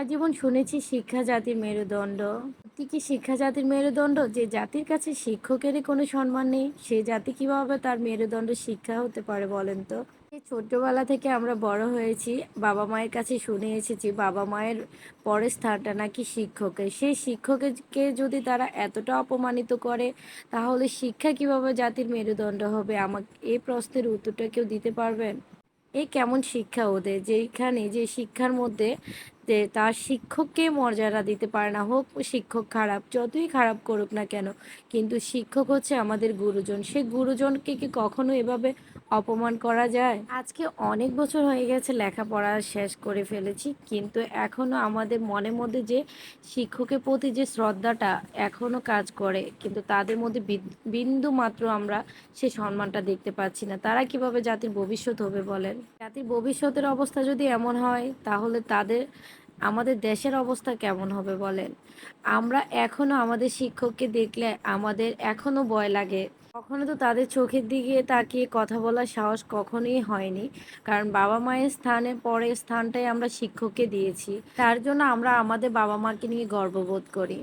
সারা জীবন শুনেছি শিক্ষা জাতির মেরুদণ্ড। কি শিক্ষা জাতির মেরুদণ্ড? যে জাতির কাছে শিক্ষকেরই কোনো সম্মান নেই, সে জাতি কীভাবে তার মেরুদণ্ড শিক্ষা হতে পারে বলেন তো? এই ছোট্টবেলা থেকে আমরা বড় হয়েছি, বাবা মায়ের কাছে শুনে এসেছি, বাবা মায়ের পরের স্থানটা নাকি শিক্ষকের। সেই শিক্ষককে যদি তারা এতটা অপমানিত করে, তাহলে শিক্ষা কীভাবে জাতির মেরুদণ্ড হবে? আমাকে এই প্রশ্নের উত্তরটা কেউ দিতে পারবেন? এই কেমন শিক্ষা ওদের? যেখানে যে শিক্ষার মধ্যে যে তার শিক্ষককে মর্যাদা দিতে পারে না হোক, শিক্ষক খারাপ, যতই খারাপ করুক না কেন, কিন্তু শিক্ষক হচ্ছে আমাদের গুরুজন। সে গুরুজনকে কি কখনো এভাবে অপমান করা যায়? আজকে অনেক বছর হয়ে গেছে লেখাপড়া শেষ করে ফেলেছি, কিন্তু এখনও আমাদের মনের মধ্যে যে শিক্ষকের প্রতি যে শ্রদ্ধাটা এখনও কাজ করে, কিন্তু তাদের মধ্যে বিন্দু মাত্র আমরা সে সম্মানটা দেখতে পাচ্ছি না। তারা কীভাবে জাতির ভবিষ্যৎ হবে বলেন? জাতির ভবিষ্যতের অবস্থা যদি এমন হয়, তাহলে তাদের আমাদের দেশের অবস্থা কেমন হবে বলেন? আমরা এখনও আমাদের শিক্ষককে দেখলে আমাদের এখনও ভয় লাগে। কখনো তো তাদের চোখের দিকে তাকিয়ে কথা বলার সাহস কখনোই হয়নি। কারণ বাবা মায়ের স্থানে পরের স্থানটাই আমরা শিক্ষককে দিয়েছি। তার জন্য আমরা আমাদের বাবা মাকে নিয়ে গর্ববোধ করি।